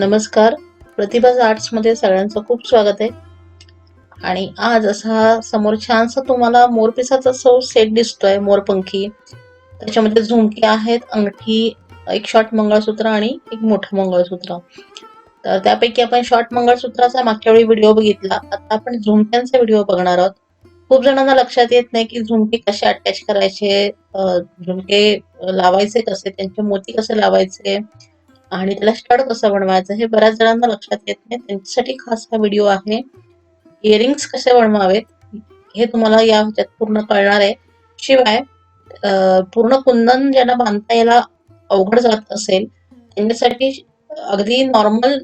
नमस्कार. प्रतिभाज आर्ट्समध्ये सगळ्यांचं खूप स्वागत आहे. आणि आज असा समोर छानसा तुम्हाला मोरपिसाचा सो सेट दिसतोय मोरपंखी. त्याच्यामध्ये झुमके आहेत अंगठी एक शॉर्ट मंगळसूत्र आणि एक मोठं मंगळसूत्र. तर त्यापैकी आपण शॉर्ट मंगळसूत्राचा मागच्या वेळी व्हिडिओ बघितला. आता आपण झुमक्यांचा व्हिडिओ बघणार आहोत. खूप जणांना लक्षात येत नाही की झुमके कसे अटॅच करायचे झुमके लावायचे कसे त्यांचे मोती कसे लावायचे आणि त्याला स्टड कसं बनवायचं हे बऱ्याच जणांना लक्षात येत नाही. त्यांच्यासाठी खास हा व्हिडिओ आहे. इयरिंग्स कसे बनवावेत हे तुम्हाला या ह्याच्यात पूर्ण कळणार आहे. शिवाय पूर्ण कुंदन ज्यांना बांधता यायला अवघड जात असेल त्यांच्यासाठी अगदी नॉर्मल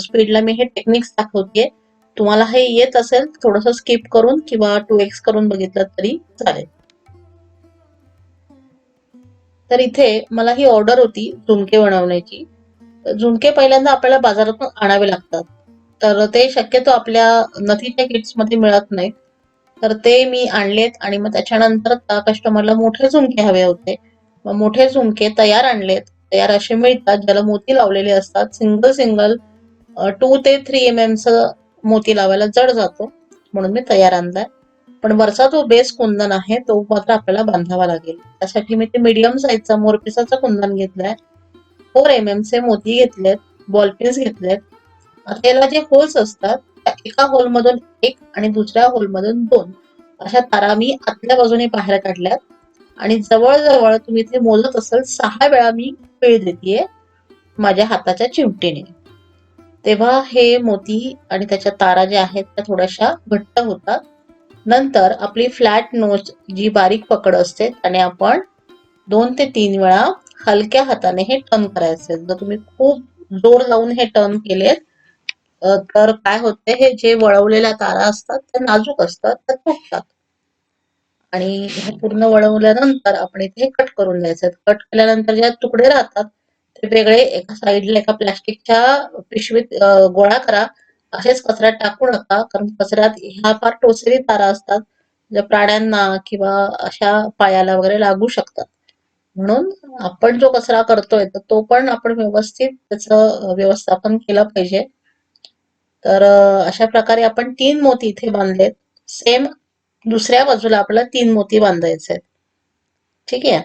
स्पीडला मी हे टेक्निक्स दाखवते तुम्हाला हे येत असेल थोडस स्किप करून किंवा टू एक्स करून बघितलं तरी चालेल. तर इथे मला ही ऑर्डर होती झुमके बनवण्याची. झुणके पहिल्यांदा आपल्याला बाजारातून आणावे लागतात. तर ते शक्यतो आपल्या नथीच्या किट्समध्ये मिळत नाहीत. तर ते मी आणलेत आणि मग त्याच्यानंतर त्या कस्टमरला मोठे झुमके हवे होते. मग मोठे झुमके तयार आणलेत. तयार असे मिळतात ज्याला मोती लावलेले असतात. सिंगल सिंगल टू ते थ्री एम एम मोती लावायला जड जातो. म्हणून मी तयार आणलाय. पण वरचा जो बेस कुंदन आहे तो मात्र आपल्याला बांधावा लागेल. त्यासाठी मी ते मीडियम साईजचा मोरपिसाचा कुंदन घेतलाय. फोर एम एम चे मोती घेतलेत बॉलपेन्स घेतलेत. त्याला जे होल्स असतात त्या एका होलमधून एक आणि दुसऱ्या होलमधून दोन. अशा तारा मी आतल्या बाजूने बाहेर काढल्यात. आणि जवळजवळ तुम्ही ते मोजत असाल सहा वेळा मी पिळ देते माझ्या हाताच्या चिमटीने. तेव्हा हे मोती आणि त्याच्या तारा ज्या आहेत त्या थोड्याशा घट्ट होतात. नंतर आपली फ्लॅट नोज जी बारीक पकड असते त्याने आपण दोन ते तीन वेळा हलक्या हाताने हे टर्न करायचे. जर तुम्ही खूप जोर लावून हे टर्न केलेत तर काय होते हे जे वळवलेल्या तारा असतात त्या नाजूक असतात त्या तुटतात. आणि हे पूर्ण वळवल्यानंतर आपण इथे कट करून द्यायचे कट केल्यानंतर जे तुकडे राहतात ते वेगळे एका साईडला एका प्लास्टिकच्या पिशवीत गोळा करा. असेच कचऱ्यात टाकू नका कारण कचऱ्यात ह्या फार टोचरी तारा असतात ज्या प्राण्यांना किंवा अशा पायाला वगैरे लागू शकतात. म्हणून आपण जो कचरा करतोय तर तो पण आपण व्यवस्थित त्याचं व्यवस्थापन केलं पाहिजे. तर अशा प्रकारे आपण तीन मोती इथे बांधलेत. सेम दुसऱ्या बाजूला आपल्याला तीन मोती बांधायचे आहेत. ठीक आहे?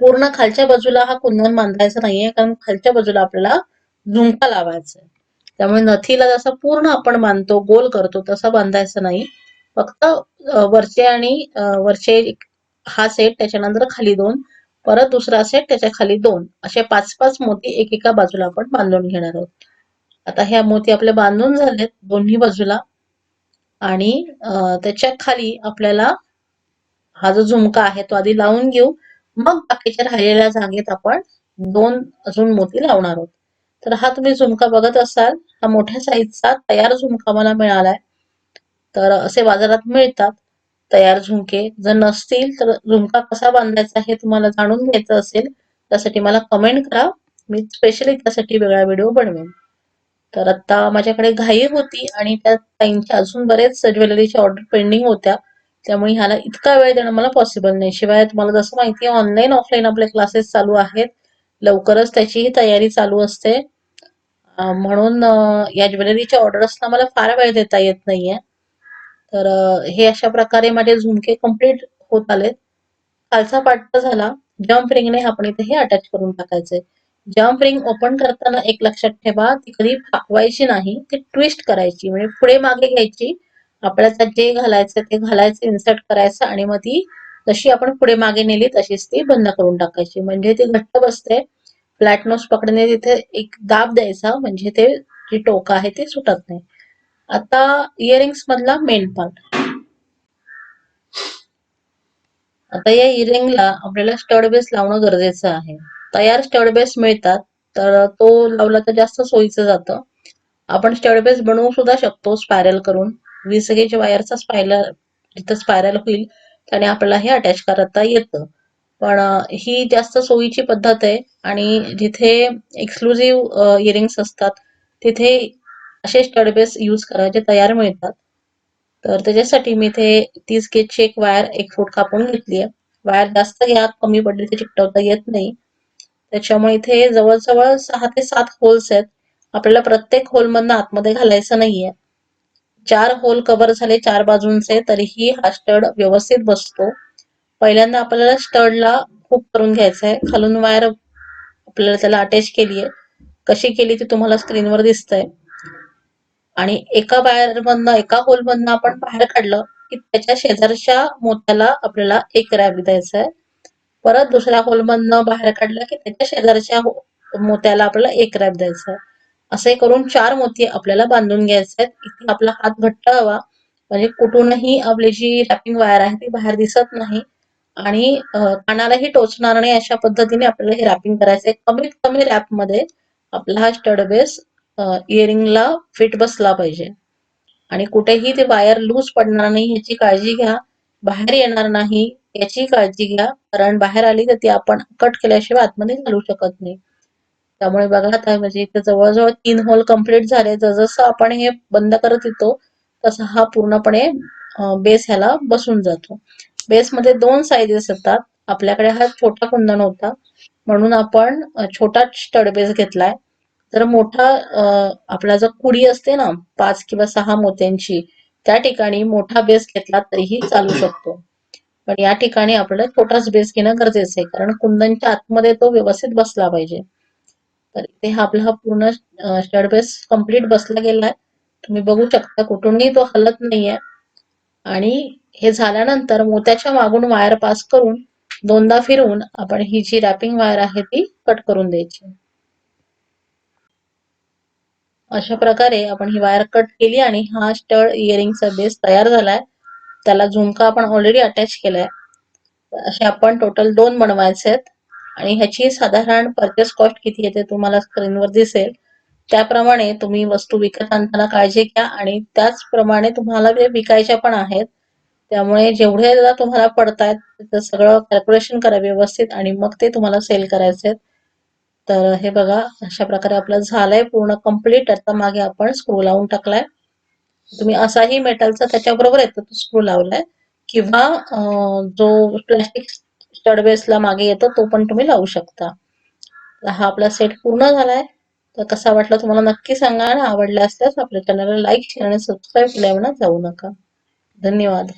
पूर्ण खालच्या बाजूला हा कुंदन बांधायचा नाहीये कारण खालच्या बाजूला आपल्याला झुंका लावायचा आहे. त्यामुळे नथीला जसं पूर्ण आपण बांधतो गोल करतो तसं बांधायचं नाही. फक्त वरचे आणि वरचे हा सेट त्याच्यानंतर खाली दोन परत दुसरा सेट त्याच्याखाली दोन. असे पाच पाच मोती एकेका बाजूला आपण बांधून घेणार आहोत. आता ह्या मोती आपल्या बांधून झालेत दोन्ही बाजूला. आणि त्याच्याखाली आपल्याला हा जो झुमका आहे तो आधी लावून घेऊ. मग बाकीच्या राहिलेल्या जागेत आपण दोन अजून मोती लावणार आहोत. तर हा तुम्ही झुमका बघत असाल हा मोठ्या साईजचा तयार झुमका मला मिळालाय. तर असे बाजारात मिळतात. तयार झुमके. जर नसतील तर झुमका कसा बांधायचा हे तुम्हाला जाणून घ्यायचं असेल त्यासाठी मला कमेंट करा. मी स्पेशली त्यासाठी वेगळा व्हिडिओ बनवेन. तर आता माझ्याकडे घाई होती आणि त्या ताईंच्या अजून बरेच ज्वेलरीच्या ऑर्डर पेंडिंग होत्या. त्यामुळे ह्याला इतका वेळ देणं मला पॉसिबल नाही. शिवाय तुम्हाला जसं माहिती आहे ऑनलाईन ऑफलाईन आपले क्लासेस चालू आहेत. लवकरच त्याचीही तयारी चालू असते. म्हणून या ज्वेलरीच्या ऑर्डर्सना मला फार वेळ देता येत नाहीये. तर हे अशा प्रकारे माझे झुमके कंप्लीट होत आलेत. खालचा पार्ट झाला. जम्प रिंगने आपण इथे हे अटॅच करून टाकायचंय. जम्प रिंग ओपन करताना एक लक्षात ठेवा ती कधी फाकवायची नाही ती ट्विस्ट करायची. म्हणजे पुढे मागे घ्यायची. आपल्याला जे घालायचं ते घालायचं इन्सर्ट करायचं आणि मग ती जशी आपण पुढे मागे नेली तशीच ती बंद करून टाकायची. म्हणजे ती घट्ट बसते फ्लॅट नोस पकडणे तिथे एक दाब द्यायचा. म्हणजे ते जी टोक आहे ते सुटत नाही. आता इयरिंग्स मधला मेन पार्ट आता या इयरिंगला आपल्याला स्टड बेस लावणं गरजेचं आहे. तयार स्टड बेस मिळतात तर तो लावला तर जास्त सोयीचं जातं. आपण स्टड बेस बनवू सुद्धा शकतो स्पायरल करून. वीस गेज वायरचा स्पायरल जिथं स्पायरल होईल त्याने आपल्याला हे अटॅच करता येतं. पण ही जास्त सोयीची पद्धत आहे आणि जिथे एक्सक्लुझिव्ह इयरिंग्स असतात तिथे असे स्टड बेस यूज करायचे तयार मिळतात. तर त्याच्यासाठी मी इथे तीस गेजची एक वायर एक फूट कापून घेतली आहे. वायर जास्त घ्या कमी पडली तर चिकटवता येत नाही. त्याच्यामुळे इथे जवळजवळ सहा ते सात होल्स आहेत. आपल्याला प्रत्येक होलमधनं आतमध्ये घालायचं नाहीये. चार होल कव्हर झाले चार बाजूंचे तरीही हा स्टड व्यवस्थित बसतो. पहिल्यांदा आपल्याला स्टडला खूप करून घ्यायचं आहे. खालून वायर आपल्याला त्याला अटॅच केली आहे. कशी केली ती तुम्हाला स्क्रीनवर दिसतंय. आणि एका वायर मधनं एका होल मधनं आपण बाहेर काढलं की त्याच्या शेजारच्या मोत्याला आपल्याला एक रॅप द्यायचा आहे परत दुसऱ्या होल मधनं बाहेर काढलं की त्याच्या शेजारच्या हो, मोत्याला आपल्याला एक रॅप द्यायचा आहे असे करून चार मोती आपल्याला बांधून घ्यायचे आहेत इथे आपला हात घट्ट हवा म्हणजे कुठूनही आपली जी रॅपिंग वायर आहे ती बाहेर दिसत नाही. आणि कानालाही टोचणार नाही अशा पद्धतीने आपल्याला हे रॅपिंग करायचं आहे कमीत कमी रॅपमध्ये आपला हा स्टड बेस इयरिंगला फिट बसला पाहिजे. आणि कुठेही ते वायर लूज पडणार नाही याची काळजी घ्या. बाहेर येणार नाही याची काळजी घ्या. कारण बाहेर आली तर ती आपण कट केल्याशिवाय आतमध्ये घालू शकत नाही. त्यामुळे बघा आता म्हणजे इथे जवळजवळ तीन होल कंप्लीट झाले. जसं आपण हे बंद करत येतो तसा हा पूर्णपणे बेस ह्याला बसून जातो. बेसमध्ये दोन साईजेस येतात. आपल्याकडे हा छोटा कुंदन होता म्हणून आपण छोटा स्टड बेस घेतलाय. तर मोठा आपला जो कुडी असते ना पाच किंवा सहा मोत्यांची त्या ठिकाणी मोठा बेस घेतला तरीही चालू शकतो. पण या ठिकाणी आपल्याला छोटाच बेस घेणं गरजेचं आहे कारण कुंदनच्या आतमध्ये तो व्यवस्थित बसला पाहिजे. तर इथे हा आपला हा पूर्ण स्टड बेस कंप्लीट बसला गेलाय तुम्ही बघू शकता कुठूनही तो हलत नाहीये. आणि हे झाल्यानंतर मोत्याच्या मागून वायर पास करून दोनदा फिरवून आपण ही जी रॅपिंग वायर आहे ती कट करून द्यायची. अशा प्रकारे आपण ही वायर कट केली आणि हा स्टड इयरिंगचा बेस तयार झालाय. त्याला झुमका आपण ऑलरेडी अटॅच केलाय. असे आपण टोटल दोन बनवायचे आहेत. आणि ह्याची साधारण परचेस कॉस्ट किती येते तुम्हाला स्क्रीनवर दिसेल. त्याप्रमाणे तुम्ही वस्तू विकत आणताना काळजी घ्या आणि त्याचप्रमाणे तुम्हाला ते विकायच्या पण आहेत त्यामुळे जेवढे तुम्हाला पडतायत त्याचं सगळं कॅल्क्युलेशन करा व्यवस्थित आणि मग ते तुम्हाला सेल करायचे आहेत. तर हे बघा अशा प्रकारे आपलं झालंय पूर्ण कंप्लीट आता मागे आपण स्क्रू लावून टाकलाय. तुम्ही असाही मेटलचा त्याच्याबरोबर येतो तो स्क्रू लावलाय. किंवा जो प्लास्टिक स्टडबेसला मागे येतो तो पण तुम्ही लावू शकता. हा आपला सेट पूर्ण झालाय. तर कसा वाटला तुम्हाला नक्की सांगा आणि आवडला असल्यास आपल्या चॅनलला लाईक शेअर आणि सबस्क्राईब केल्यावर जाऊ नका. धन्यवाद.